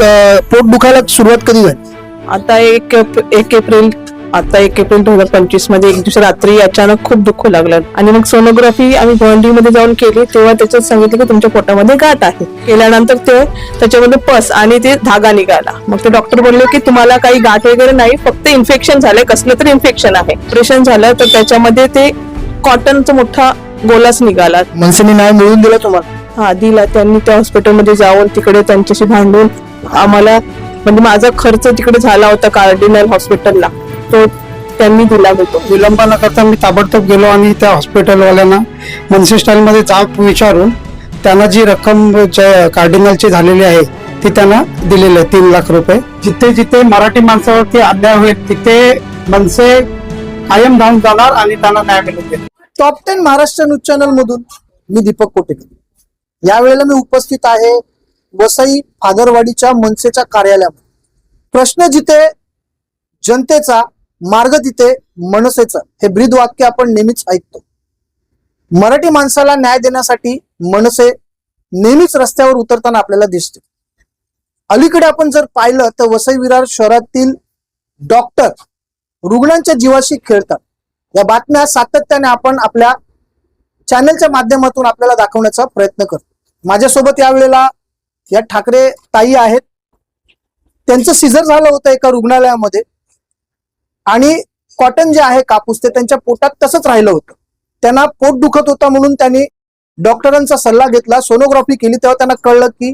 क- पोट दुखायला सुरुवात कधी झाली? आता एक एक एप्रिल आता एक एप्रिल दोन हजार पंचवीसमध्ये एक दिवशी रात्री अचानक खूप दुःख लागलं. आणि मग सोनोग्राफी आम्ही गोंडी मध्ये जाऊन केली तेव्हा त्याच्यात सांगितलं की तुमच्या पोटामध्ये गाठ आहे. केल्यानंतर ते त्याच्यामध्ये पस आणि ते धागा निघाला. मग ते डॉक्टर बोलले की तुम्हाला काही गाठ वगैरे नाही फक्त इन्फेक्शन झालंय कसलं तरी इन्फेक्शन आहे. ऑपरेशन झालं तर त्याच्यामध्ये ते कॉटनचा मोठा गोलाच निघाला. मनसेने न्याय मिळवून दिला तुम्हाला? हा दिला. त्यांनी त्या हॉस्पिटलमध्ये जाऊन तिकडे त्यांच्याशी भांडून आम्हाला म्हणजे माझा खर्च तिकडे झाला होता कार्डिनल हॉस्पिटलला तो त्यांनी दिला होतो. विलंब न करता मी ताबडतोब गेलो आणि त्या हॉस्पिटलवाल्यांना मनसे स्टाईलमध्ये जाब विचारून त्यांना जी रक्कम कार्डिनलची झालेली आहे ती त्यांना दिलेली आहे तीन लाख रुपये. जिथे जिथे मराठी माणसावरती अन्याय होईल तिथे मनसे कायम धावून जाणार आणि त्यांना न्याय मिळून देईल top ten Maharashtra news channel मधून मी दीपक कोटेकर. यावेळेला मी उपस्थित आहे वसई फादरवाडीच्या मनसेच्या कार्यालयामध्ये प्रश्न जिथे जनतेचा मार्ग तिथे मनसेचा. हे ब्रीद वाक्य आपण नेहमीच ऐकतो. मराठी माणसाला न्याय देण्यासाठी मनसे नेहमीच रस्त्यावर उतरताना आपल्याला दिसते. अलीकडे आपण जर पाहिलं तर वसई विरार शहरातील डॉक्टर रुग्णांच्या जीवाशी खेळतात. या बातम्या सातत्याने आपण आपल्या चॅनलच्या माध्यमातून आपल्याला दाखवण्याचा प्रयत्न करतो. माझ्यासोबत यावेळेला या ठाकरे ताई आहेत. त्यांचं सिझर झालं होतं एका रुग्णालयामध्ये. आणि कॉटन जे आहे कापूस ते त्यांच्या पोटात तसंच राहिलं होतं. त्यांना पोट दुखत होता म्हणून त्यांनी डॉक्टरांचा सल्ला घेतला सोनोग्राफी केली तेव्हा त्यांना कळलं की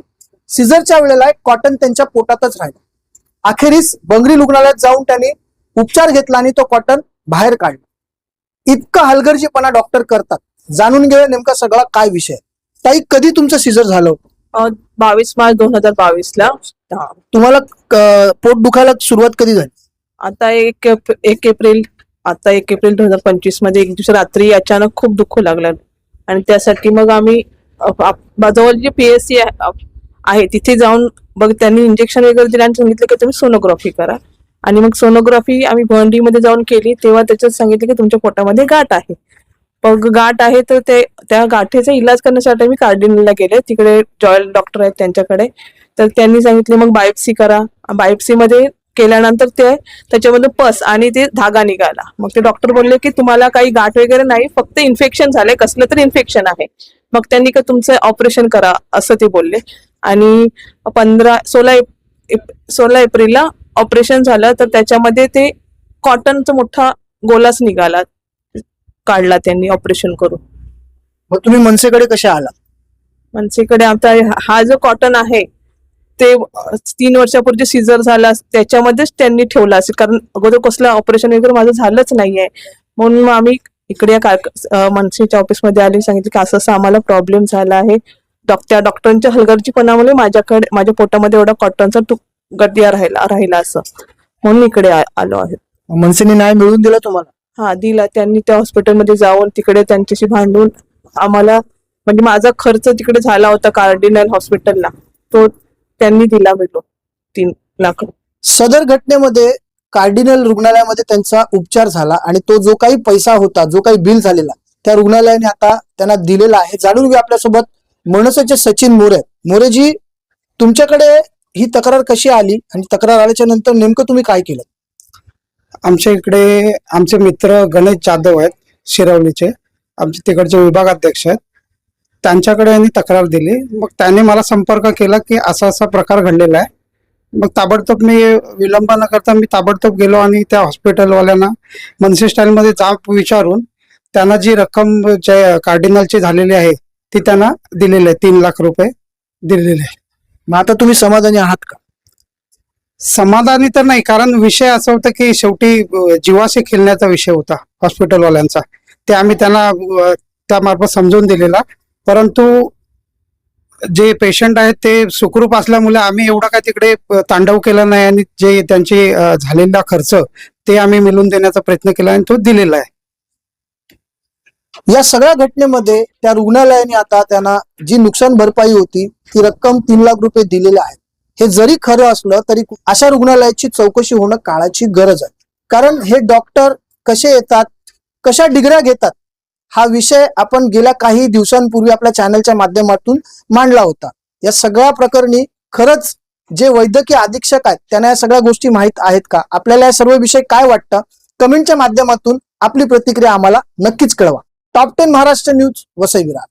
सिझरच्या वेळेला कॉटन त्यांच्या पोटातच राहिलं. अखेरीस बंगरी रुग्णालयात जाऊन त्यांनी उपचार घेतला आणि तो कॉटन बाहेर काढला. इतकं हलगर्जीपणा डॉक्टर करतात. जाणून घेऊया नेमका सगळा काय विषय ताई कधी तुमचं सिझर झालं होतं? बावीस मार्च दोन हजार बावीस ला हा. तुम्हाला क- पोट दुखायला सुरुवात कधी झाली? आता एक एप- एक एप्रिल आता एक एप्रिल दोन हजार पंचवीसमध्ये एक दिवशी रात्री अचानक खूप दुःख लागलं. आणि त्यासाठी मग आम्ही अ, आप- जवळ जे पीएससी आहे तिथे जाऊन बघ त्यांनी इंजेक्शन वगैरे दिलं आणि सांगितलं की तुम्ही सोनोग्राफी करा. आणि मग सोनोग्राफी आम्ही भिवंडी मध्ये जाऊन केली तेव्हा त्याच्यात सांगितलं की तुमच्या पोटामध्ये गाठ आहे. मग गाठ आहे तर ते त्या गाठीचा इलाज करण्यासाठी मी कार्डिनला गेले. तिकडे जॉयल डॉक्टर आहेत त्यांच्याकडे. तर त्यांनी सांगितले मग बायोप्सी करा. बायोप्सी मध्ये केल्यानंतर ते त्याच्यामध्ये पस आणि ते धागा निघाला. मग ते डॉक्टर बोलले की तुम्हाला काही गाठ वगैरे नाही फक्त इन्फेक्शन झालंय कसलं तरी इन्फेक्शन आहे. मग त्यांनी का तुमचं ऑपरेशन करा असं ते बोलले. आणि पंधरा सोळा एप- सोळा एप्रिलला ऑपरेशन झालं तर त्याच्यामध्ये ते कॉटनचा मोठा गोलाच निघाला. काढला त्यांनी ऑपरेशन करून. मग तुम्ही मनसेकडे कशा आला? मनसेकडे आता हा जो कॉटन आहे ते तीन वर्षापूर्वी सीझर झाला त्याच्यामध्येच त्यांनी ठेवला असेल. कारण अगोदर कसलं ऑपरेशन वगैरे माझं झालंच नाहीये. म्हणून मग आम्ही इकडे या मनसेच्या ऑफिसमध्ये आले सांगितलं की असं असं आम्हाला प्रॉब्लेम झाला आहे. डॉक- त्या डॉक्टरांच्या हलगर्जीपणामुळे माझ्याकडे माझ्या पोटामध्ये एवढा कॉटनचा तु गड्डिया राहिला राहिला असं. म्हणून इकडे आलो आहे. मनसेने न्याय मिळवून दिला तुम्हाला? हा दिला. त्यांनी त्या हॉस्पिटलमध्ये जाऊन तिकडे त्यांच्याशी भांडून आम्हाला म्हणजे माझा खर्च तिकडे झाला होता कार्डिनल हॉस्पिटलला. तो त्यांनी दिला भेटो तीन लाख. सदर घटनेमध्ये कार्डिनल रुग्णालयामध्ये त्यांचा उपचार झाला आणि तो जो काही पैसा होता जो काही बिल झालेला त्या रुग्णालयाने आता त्यांना दिलेला आहे. जाणून घेऊ आपल्यासोबत मनसेचे सचिन मोरे. मोरेजी तुमच्याकडे ही तक्रार कशी आली आणि तक्रार आल्याच्यानंतर नेमकं तुम्ही काय केलं? आमच्या इकडे आमचे मित्र गणेश जाधव आहेत शिरवलीचे. आमचे तिकडचे विभागाध्यक्ष आहेत. त्यांच्याकडे यांनी तक्रार दिली. मग त्याने मला संपर्क केला की असा असा प्रकार घडलेला आहे. मग ताबडतोब मी विलंब न करता मी ताबडतोब गेलो आणि त्या हॉस्पिटलवाल्यांना मनसे स्टाईलमध्ये जाब विचारून त्यांना जी रक्कम जे कार्डिनलची झालेली आहे ती त्यांना दिलेली आहे तीन लाख रुपये दिलेले आहे. मग आता तुम्ही समाधानी आहात का? समाधानी तर नाही कारण विषय असा होता की शेवटी जीवाशी खेळण्याचा विषय होता हॉस्पिटलवाल्यांचा. ते आम्ही त्यांना त्यामार्फत समजून दिलेला. परंतु जे पेशंट आहेत ते सुखरूप असल्यामुळे आम्ही एवढा काय तिकडे तांडव केला नाही आणि जे त्यांचे झालेला खर्च ते आम्ही मिळून देण्याचा प्रयत्न केला आणि तो दिलेला आहे. या सगळ्या घटनेमध्ये त्या रुग्णालयाने आता त्यांना जी नुकसान भरपाई होती ती रक्कम तीन लाख रुपये दिलेली आहेत हे जरी खरं असलं तरी अशा रुग्णालयाची चौकशी होणं काळाची गरज आहे. कारण हे डॉक्टर कसे येतात कशा डिग्र्या घेतात हा विषय आपण गेल्या काही दिवसांपूर्वी आपल्या चॅनलच्या माध्यमातून मांडला होता. या सगळ्या प्रकरणी खरंच जे वैद्यकीय अधीक्षक आहेत त्यांना या सगळ्या गोष्टी माहीत आहेत का? आपल्याला या सर्व विषय काय वाटतं? कमेंटच्या माध्यमातून आपली प्रतिक्रिया आम्हाला नक्कीच कळवा. Top ten Maharashtra news Vasai Virar